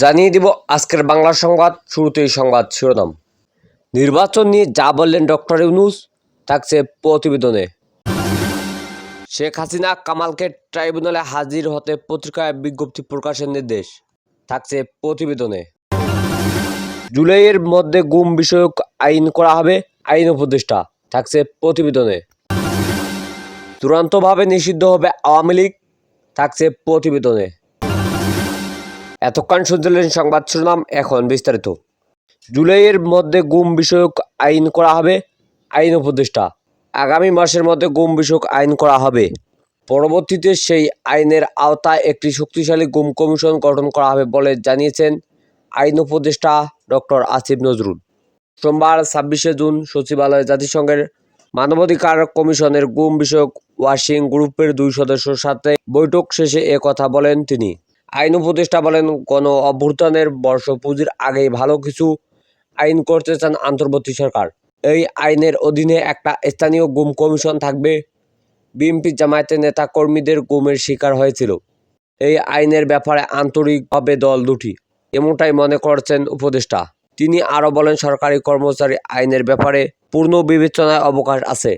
জানিয়ে দিব আজকের বাংলা সংবাদ, শুরুতেই সংবাদ শিরোনাম। নির্বাচন নিয়ে যা বললেন ডক্টর ইউনুস, থাকছে প্রতিবেদনে। শেখ হাসিনা কামালকে ট্রাইব্যুনালে হাজির হতে পত্রিকায় বিজ্ঞপ্তি প্রকাশের নির্দেশ, থাকছে প্রতিবেদনে। জুলাইয়ের মধ্যে গুম বিষয়ক আইন করা হবে, আইন উপদেষ্টা, থাকছে প্রতিবেদনে। চূড়ান্তভাবে নিষিদ্ধ হবে আওয়ামী লীগ, থাকছে প্রতিবেদনে। এতক্ষণ শুনছিলেন সংবাদ শিরোনাম, এখন বিস্তারিত। জুলাইয়ের মধ্যে গুম বিষয়ক আইন করা হবে, আইন উপদেষ্টা। আগামী মাসের মধ্যে গুম বিষয়ক আইন করা হবে। পরবর্তীতে সেই আইনের আওতায় একটি শক্তিশালী গুম কমিশন গঠন করা হবে বলে জানিয়েছেন আইন উপদেষ্টা ডক্টর আসিফ নজরুল। সোমবার ছাব্বিশে জুন সচিবালয়ে জাতিসংঘের মানবাধিকার কমিশনের গুম বিষয়ক ওয়াশিং গ্রুপের দুই সদস্যর সাথে বৈঠক শেষে কথা বলেন তিনি। আইন উপদেষ্টা বলেন, গণ অভ্যুত্থানের বর্ষপুঁজির আগেই ভালো কিছু আইন করতে চান অন্তর্বর্তী সরকার। এই আইনের অধীনে একটা স্থানীয় গুম কমিশন থাকবে। বিএনপি জামায়াতের নেতা কর্মীদের গুমের শিকার হয়েছিল। এই আইনের ব্যাপারে আন্তরিক হবে দল দুটি, এমনটাই মনে করছেন উপদেষ্টা। তিনি আরও বলেন, সরকারি কর্মচারী আইনের ব্যাপারে পূর্ণ বিবেচনায় অবকাশ আছে।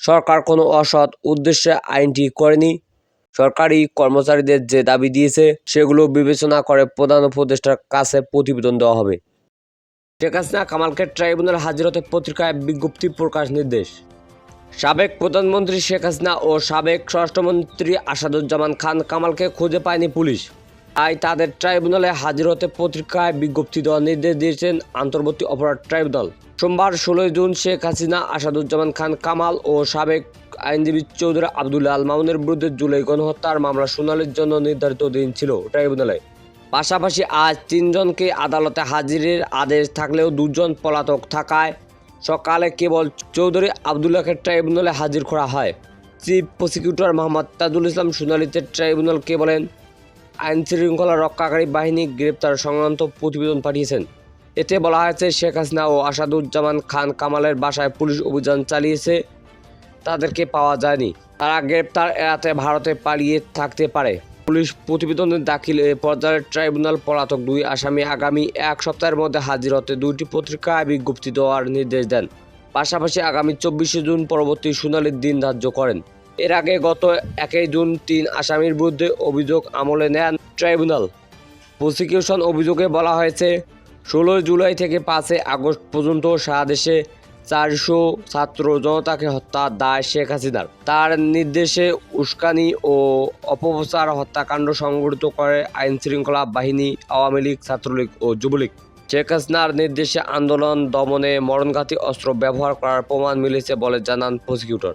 সরকার কোনো অসৎ উদ্দেশ্যে আইনটি করেনি। সরকারি কর্মচারীদের যে দাবি দিয়েছে, সেগুলো বিবেচনা করে প্রধান উপদেষ্টার কাছে প্রতিবেদন দেওয়া হবে। শেখ হাসিনা কামালকে ট্রাইব্যুনাল হাজির হতে পত্রিকায় বিজ্ঞপ্তি প্রকাশ নির্দেশ। সাবেক প্রধানমন্ত্রী শেখ হাসিনা ও সাবেক স্বরাষ্ট্রমন্ত্রী আসাদুজ্জামান খান কামালকে খুঁজে পায়নি পুলিশ। তাই তাদের ট্রাইব্যুনালে হাজির হতে পত্রিকায় বিজ্ঞপ্তি দেওয়ার নির্দেশ দিয়েছেন আন্তর্বর্তী অপরাধ ট্রাইব্যুনাল। সোমবার ষোলোই জুন শেখ হাসিনা, আসাদুজ্জামান খান, কামাল ও সাবেক আইনজীবী চৌধুরী আবদুল্লাহ আল মামুনের বিরুদ্ধে জুলাই গণহত্যার মামলা শুনানির জন্য নির্ধারিত দিন ছিল ট্রাইব্যুনালে পাশাপাশি আজ তিনজনকে আদালতে হাজিরের আদেশ থাকলেও দুজন পলাতক থাকায় সকালে কেবল চৌধুরী আবদুল্লাহকে ট্রাইব্যুনালে হাজির করা হয়। চিফ প্রসিকিউটর মোহাম্মদ তাজুল ইসলাম শুনানিতে ট্রাইব্যুনালকে বলেন, আইন শৃঙ্খলা রক্ষাকারী বাহিনী গ্রেপ্তার সংক্রান্ত প্রতিবেদন পাঠিয়েছেন। এতে বলা হয়েছে, শেখ হাসিনা ও আসাদুজ্জামান খান কামালের বাসায় পুলিশ অভিযান চালিয়েছে। তাদেরকে পাওয়া যায়নি। তারা গ্রেপ্তার এড়াতে ভারতে পালিয়ে থাকতে পারে। পুলিশ প্রতিবেদনে দাখিল এ পর্যায়ের ট্রাইব্যুনাল পলাতক দুই আসামি আগামী এক সপ্তাহের মধ্যে হাজির হতে দুইটি পত্রিকায় বিজ্ঞপ্তি দেওয়ার নির্দেশ দেন। পাশাপাশি আগামী চব্বিশে জুন পরবর্তী শুনানির দিন ধার্য করেন। এর আগে গত একই জুন তিন আসামির বিরুদ্ধে অভিযোগ আমলে নেন ট্রাইব্যুনাল। প্রসিকিউশন অভিযোগে বলা হয়েছে, ষোলোই জুলাই থেকে পাঁচই আগস্ট পর্যন্ত সারা দেশে চারশো ছাত্র জনতাকে হত্যা দায় শেখ হাসিনার। তার নির্দেশে উস্কানি ও অপপ্রচার হত্যাকাণ্ড সংঘটিত করে আইন শৃঙ্খলা বাহিনী, আওয়ামী লীগ, ছাত্রলীগ ও যুবলীগ। শেখ হাসিনার নির্দেশে আন্দোলন দমনে মরণঘাতী অস্ত্র ব্যবহার করার প্রমাণ মিলেছে বলে জানান প্রসিকিউটর।